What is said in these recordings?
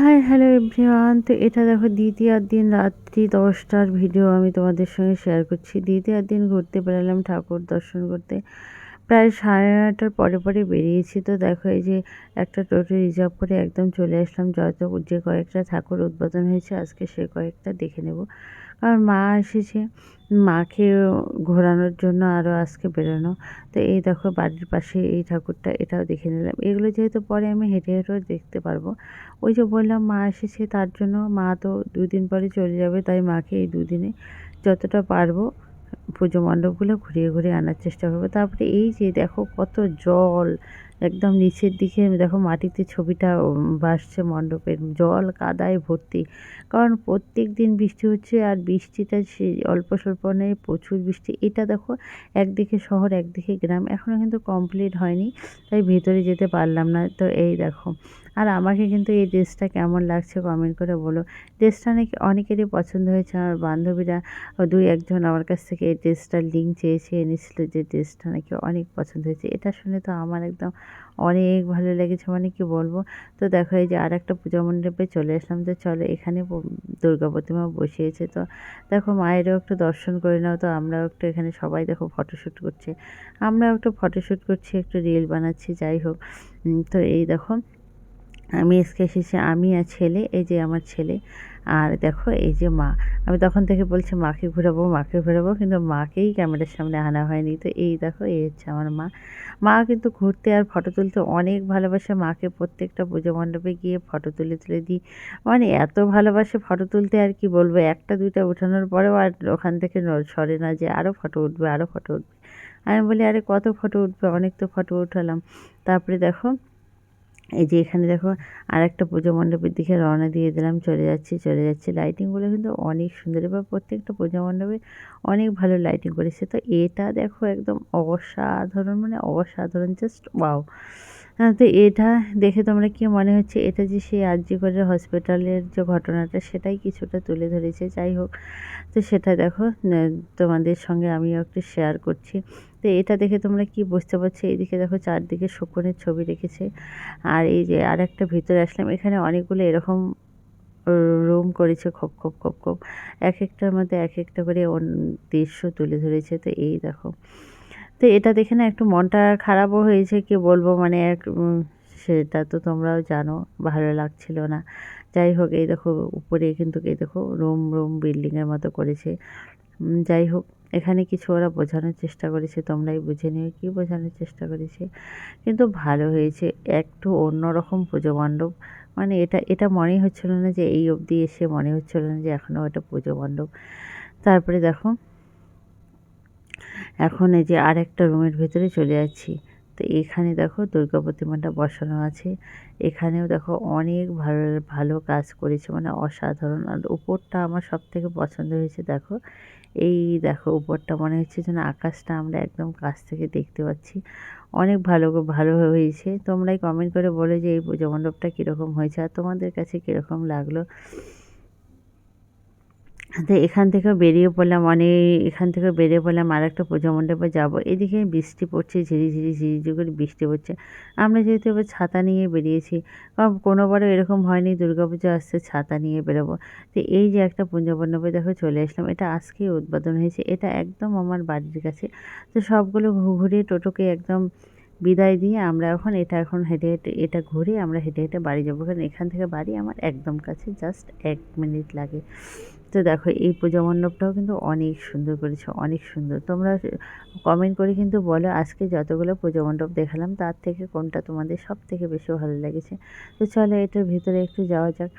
Hi hello everyone তো এটা দেখো দ্বিতীয় দিন রাত্রি দশটার ভিডিও আমি তোমাদের সঙ্গে শেয়ার করছি। দ্বিতীয় দিন ঘুরতে বেরোলাম ঠাকুর দর্শন করতে। প্রায় সাড়ে নটার পরে পরে বেরিয়েছি। তো দেখো এই যে একটা টোটো রিজার্ভ করে একদম চলে আসলাম। যত যে কয়েকটা ঠাকুর উদ্বোধন হয়েছে, আজকে সে কয়েকটা দেখে নেব। কারণ মা এসেছে। মাকে ঘোরানোর জন্য আরও আজকে বেরোনো। তো এই দেখো বাড়ির পাশে এই ঠাকুরটা, এটাও দেখে নিলাম। এগুলো যেহেতু পরে আমি হেঁটে হেঁটেও দেখতে পারব। ওই যে বললাম মা এসেছে তার জন্য, মা তো দুদিন পরে চলে যাবে, তাই মাকে এই দুদিনে যতটা পারব পুজো মণ্ডপগুলো ঘুরিয়ে ঘুরিয়ে আনার চেষ্টা করব। তারপরে এই যে দেখো কত জল একদম নিচের দিকে দেখো মাটিতে ছবিটা ভাসছে মণ্ডপের, জল কাদায় ভর্তি। কারণ প্রত্যেক দিন বৃষ্টি হচ্ছে আর বৃষ্টিটা সে অল্প স্বল্প নেই প্রচুর বৃষ্টি। এটা দেখো একদিকে শহর একদিকে গ্রাম। এখনও কিন্তু কমপ্লিট হয়নি, তাই ভেতরে যেতে পারলাম না। তো এই দেখো আর আমাকে কিন্তু এই ড্রেসটা কেমন লাগছে কমেন্ট করে বলো। ড্রেসটা নাকি অনেকেরই পছন্দ হয়েছে। আমার বান্ধবীরা দুই একজন আমার কাছ থেকে এই ড্রেসটার লিঙ্ক চেয়েছে, এনেছিল যে ড্রেসটা নাকি অনেক পছন্দ হয়েছে। এটা শুনে তো আমার একদম অনেক ভালো লেগেছে। মানে কি বলব? তো দেখো, এই যে আর একটা পূজা মণ্ডপে চলে আসলাম তো চলো এখানে দুর্গা প্রতিমা বসিয়েছে। তো দেখো, মায়েরও একটু দর্শন করে নাও। তো আমরাও একটু এখানে সবাই দেখো ফটোশ্যুট করছে। আমরাও একটু ফটোশ্যুট করছি, একটু রিল বানাচ্ছি, যাই হোক। তো এই দেখো আমি এসকে এসেছি, আমি আর ছেলে, এই যে আমার ছেলে আর দেখো এই যে মা। আমি তখন থেকে বলছি, মাকে ঘুরাবো মাকে ঘুরাবো, কিন্তু মাকেই ক্যামেরার সামনে আনা হয়নি। তো এই দেখো, এই হচ্ছে আমার মা। মা কিন্তু ঘুরতে আর ফটো তুলতে অনেক ভালোবাসে। মাকে প্রত্যেকটা পুজো মণ্ডপে গিয়ে ফটো তুলে তুলে দিই। মানে এত ভালোবাসে ফটো তুলতে আর কি বলব? একটা, দুইটা উঠানোর পরেও আর ওখান থেকে সরে না যে আরও ফটো উঠবে আরও ফটো উঠবে। আমি বলি, আরে কত ফটো উঠবে? অনেক তো ফটো উঠালাম। তারপরে দেখো এই যে এখানে দেখো আর একটা পুজো মণ্ডপের দিকে রওনা দিয়ে দিলাম, চলে যাচ্ছি চলে যাচ্ছি। লাইটিংগুলো কিন্তু অনেক সুন্দর। এবার প্রত্যেকটা পুজো মণ্ডপে অনেক ভালো লাইটিং করেছে। তো এটা দেখো একদম অসাধারণ মানে অসাধারণ জাস্ট ওয়াও তো এটা দেখে তোমরা কি মনে হচ্ছে? এটা যে সেই আরজিকরের হসপিটালের যে ঘটনাটা, সেটাই কিছুটা তুলে ধরেছে। যাই হোক, তো সেটা দেখো তোমাদের সঙ্গে আমিও একটু শেয়ার করছি। তো এটা দেখে তোমরা কি বুঝতে পারছ? এইদিকে দেখো চারদিকে শকুনের ছবি রেখেছে। আর এই যে আর একটা ভিতরে আসলাম, এখানে অনেকগুলো এরকম রুম করেছে, খোপ খোপ খোপ খোপ। এক একটার মধ্যে এক একটা করে দৃশ্য তুলে ধরেছে। তো এই দেখো তো এটা দেখে না একটু মনটা খারাপও হয়েছে, কি বলব? মানে এক সেটা তো তোমরাও জানো, ভালো লাগছিল না। যাই হোক, এই দেখো, উপরে কিন্তু এই দেখো, রুম রুম বিল্ডিংয়ের মতো করেছে। যাই হোক, এখানে কিছু ওরা বোঝানোর চেষ্টা করেছে, তোমরাই বুঝে নিও কী বোঝানোর চেষ্টা করেছে। কিন্তু ভালো হয়েছে, একটু অন্যরকম পুজো মণ্ডপ। মানে এটা এটা মনেই হচ্ছিল না যে এই অবধি এসে মনে হচ্ছিল না যে এখনও এটা পুজো মণ্ডপ। তারপরে দেখো এখন এই যে আর একটা রুমের ভেতরে চলে যাচ্ছি। তো এখানে দেখো দুর্গা প্রতিমাটা বসানো আছে। এখানেও দেখো অনেক ভালো ভালো কাজ করেছে। মানে অসাধারণ। আর উপরটা আমার সব থেকে পছন্দ হয়েছে, দেখো। এই দেখো উপরটা মনে হচ্ছে যেন আকাশটা আমরা একদম কাছ থেকে দেখতে পাচ্ছি। অনেক ভালো ভালো হয়েছে। তোমরাই কমেন্ট করে বলে যে এই পুজো মণ্ডপটা কীরকম হয়েছে আর তোমাদের কাছে কীরকম লাগল। তো এখান থেকে বেরিয়ে পড়লাম অনেক এখান থেকে বেরিয়ে পড়লাম আর একটা পুজো মণ্ডপে যাব। এদিকে বৃষ্টি পড়ছে, ঝিরি ঝিরি ঝিরি করে বৃষ্টি পড়ছে। আমরা যেহেতু এবার ছাতা নিয়ে বেরিয়েছি কারণ কোনোবারও এরকম হয়নি পুজো আসছে, ছাতা নিয়ে বেরোবো। তো এই যে একটা পুজো মণ্ডপে দেখো চলে আসলাম। এটা আজকেই উদ্বোধন হয়েছে, এটা একদম আমার বাড়ির কাছে। তো সবগুলো ঘুরিয়ে টোটোকে একদম বিদায় দিয়ে আমরা এখন, এটা এখন হেঁটে হেঁটে, এটা ঘুরে আমরা হেঁটে হেঁটে বাড়ি যাব। কারণ এখান থেকে বাড়ি আমার একদম কাছে জাস্ট এক মিনিট লাগে। তো দেখো, এই পূজা মণ্ডপটাও কিন্তু অনেক সুন্দর করেছে, অনেক সুন্দর। তোমরা কমেন্ট করে কিন্তু বলো আজকে যতগুলো পূজা মণ্ডপ দেখালাম, তার থেকে কোনটা তোমাদের সব থেকে বেশি ভালো লেগেছে। তো চলো এটার ভিতরে একটু যাওয়া যাক।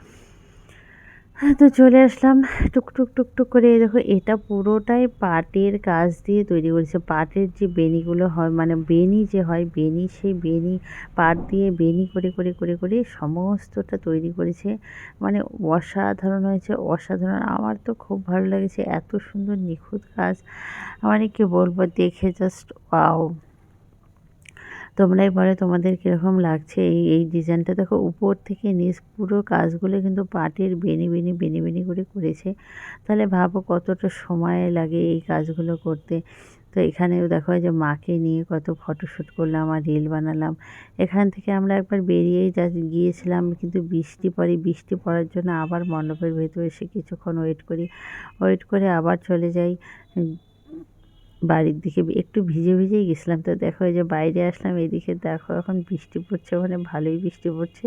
তো চলে আসলাম টুকটুক টুকটুক করে। দেখো, এটা পুরোটাই পাটের কাজ দিয়ে তৈরি করেছে। পাটের যে বেনিগুলো হয় মানে বেনি যে হয়, বেনি, সেই বেনি, পাট দিয়ে বেনি করে করে করে করে সমস্তটা তৈরি করেছে। মানে অসাধারণ হয়েছে, অসাধারণ। আমার তো খুব ভালো লেগেছে, এত সুন্দর নিখুঁত কাজ। মানে কি বলব, দেখে জাস্ট ওয়াও তোমরাই বলে তোমাদের কীরকম লাগছে? এই এই ডিজাইনটা দেখো, উপর থেকে নিচ পুরো কাজগুলো কিন্তু পাটের বেনি বেনি বেনি বেনি করে করেছে। তাহলে ভাবো কতটা সময় লাগে এই কাজগুলো করতে। তো এখানেও দেখো যে মাকে নিয়ে কত ফটোশ্যুট করলাম আর রিল বানালাম। এখান থেকে আমরা একবার বেরিয়েই যা গিয়েছিলাম, কিন্তু বৃষ্টি পড়ে, বৃষ্টি পড়ার জন্য আবার মণ্ডপের ভেতরে এসে কিছুক্ষণ ওয়েট করি। ওয়েট করে আবার চলে যাই। বাড়ির দিকে একটু ভিজে ভিজেই গেছিলাম। তো দেখো যে বাইরে আসলাম, এদিকে দেখো এখন বৃষ্টি পড়ছে ওখানে ভালোই বৃষ্টি পড়ছে।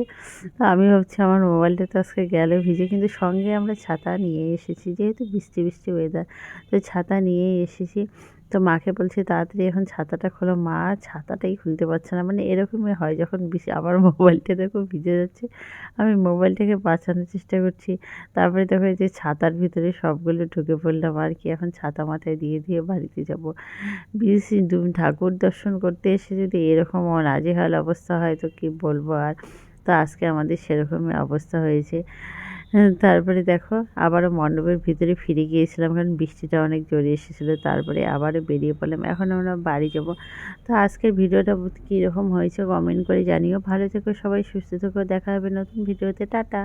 তো আমি ভাবছি আমার মোবাইলটা তো আজকে গেল ভিজে, কিন্তু সঙ্গে আমরা ছাতা নিয়ে এসেছি, যেহেতু বৃষ্টি বৃষ্টি ওয়েদার তো ছাতা নিয়ে এসেছি। তো মাকে বলছি তাড়াতাড়ি এখন ছাতাটা খোলো মা ছাতাটাই খুলতে পারছে না। মানে এরকমই হয় যখন বেশি আমার মোবাইলটা দেখো ভিজে যাচ্ছে আমি মোবাইলটাকে বাঁচানোর চেষ্টা করছি। তারপরে দেখো যে ছাতার ভিতরে সবগুলো ঢুকে পড়লাম আর কি এখন ছাতা মাথায় দিয়ে দিয়ে বাড়িতে যাব। বিদেশি ঠাকুর দর্শন করতে এসে যদি এরকম নাজেহাল অবস্থা হয় তো কী বলব আর? তো আজকে আমাদের সেরকমই অবস্থা হয়েছে। হ্যাঁ, তারপরে দেখো, আবারও মণ্ডপের ভিতরে ফিরে গিয়েছিলাম কারণ বৃষ্টিটা অনেক জোরে এসেছিল, তারপরে আবারও বেরিয়ে পড়লাম। এখন আমরা বাড়ি যাব। তো আজকের ভিডিওটা কীরকম হয়েছে কমেন্ট করে জানিও। ভালো থেকো সবাই, সুস্থ থেকো, দেখা হবে নতুন ভিডিওতে। টাটা!